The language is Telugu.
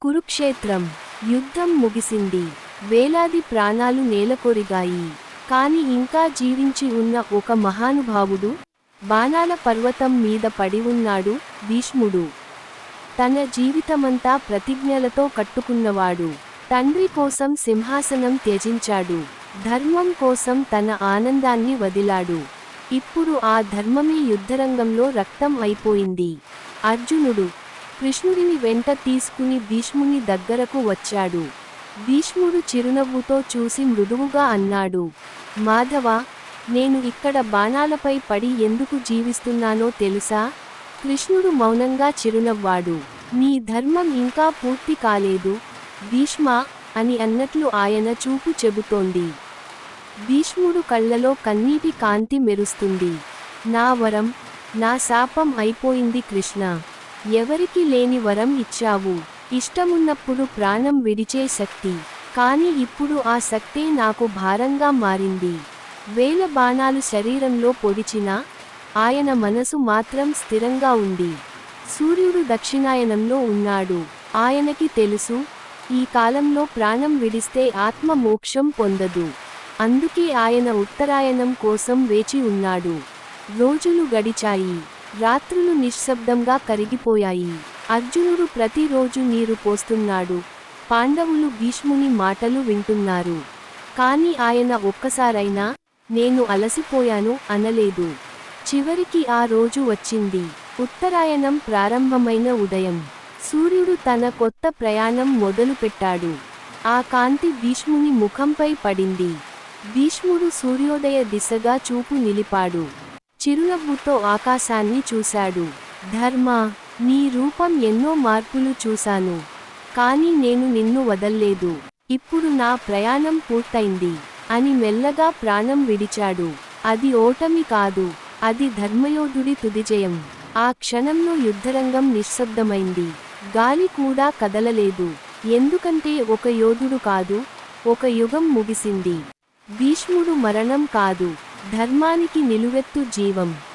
కురుక్షేత్రం. యుద్ధం ముగిసింది. వేలాది ప్రాణాలు నేలకొరిగాయి. కాని ఇంకా జీవించి ఉన్న ఒక మహానుభావుడు బాణాల పర్వతం మీద పడి ఉన్నాడు భీష్ముడు. తన జీవితమంతా ప్రతిజ్ఞలతో కట్టుకున్నవాడు. తండ్రి కోసం సింహాసనం త్యజించాడు. ధర్మం కోసం తన ఆనందాన్ని వదిలాడు. ఇప్పుడు ఆ ధర్మమే యుద్ధరంగంలో రక్తం అయిపోయింది. అర్జునుడు కృష్ణుడిని వెంట తీసుకుని భీష్ముని దగ్గరకు వచ్చాడు. భీష్ముడు చిరునవ్వుతో చూసి మృదువుగా అన్నాడు మాధవ నేను ఇక్కడ బాణాలపై పడి ఎందుకు జీవిస్తున్నానో తెలుసా కృష్ణుడు మౌనంగా చిరునవ్వాడు నీ ధర్మం ఇంకా పూర్తి కాలేదు భీష్మ అని అన్నట్లు ఆయన చూపు చెబుతోంది. భీష్ముడు కళ్ళలో కన్నీటి కాంతి మెరుస్తుంది. నా వరం నా శాపం అయిపోయింది కృష్ణ. ఎవరికి లేని వరం ఇచ్చావు. ఇష్టమున్నప్పుడు ప్రాణం విడిచే శక్తి. కానీ ఇప్పుడు ఆ శక్తే నాకు భారంగా మారింది. వేల బాణాలు శరీరంలో పొడిచినా ఆయన మనసు మాత్రం స్థిరంగా ఉంది. సూర్యుడు దక్షిణాయనంలో ఉన్నాడు. ఆయనకి తెలుసు ఈ కాలంలో ప్రాణం విడిస్తే ఆత్మ మోక్షం పొందదు. అందుకే ఆయన ఉత్తరాయణం కోసం వేచి ఉన్నాడు. రోజులు గడిచాయి. రాత్రులు నిశ్శబ్దంగా కరిగిపోయాయి. అర్జునుడు ప్రతిరోజు నీరు పోస్తున్నాడు. పాండవులు భీష్ముని మాటలు వింటున్నారు. కాని ఆయన ఒక్కసారైనా నేను అలసిపోయాను అనలేదు. చివరికి ఆ రోజు వచ్చింది. ఉత్తరాయణం ప్రారంభమైన ఉదయం. సూర్యుడు తన కొత్త ప్రయాణం మొదలుపెట్టాడు. ఆ కాంతి భీష్ముని ముఖంపై పడింది. భీష్ముడు సూర్యోదయ దిశగా చూపు నిలిపాడు. చిరునవ్వుతో ఆకాశాన్ని చూశాడు. ధర్మ నీ రూపం ఎన్నో మార్పులు చూశాను. కానీ నేను నిన్ను వదల్లేదు. ఇప్పుడు నా ప్రయాణం పూర్తయింది అని మెల్లగా ప్రాణం విడిచాడు. అది ఓటమి కాదు అది ధర్మయోధుడి తుదిజయం ఆ క్షణంలో యుద్ధరంగం నిశ్శబ్దమైంది. గాలి కూడా కదలలేదు. ఎందుకంటే ఒక యోధుడు కాదు ఒక యుగం ముగిసింది. భీష్ముడు మరణం కాదు. ధర్మానికి నిలువెత్తు జీవం.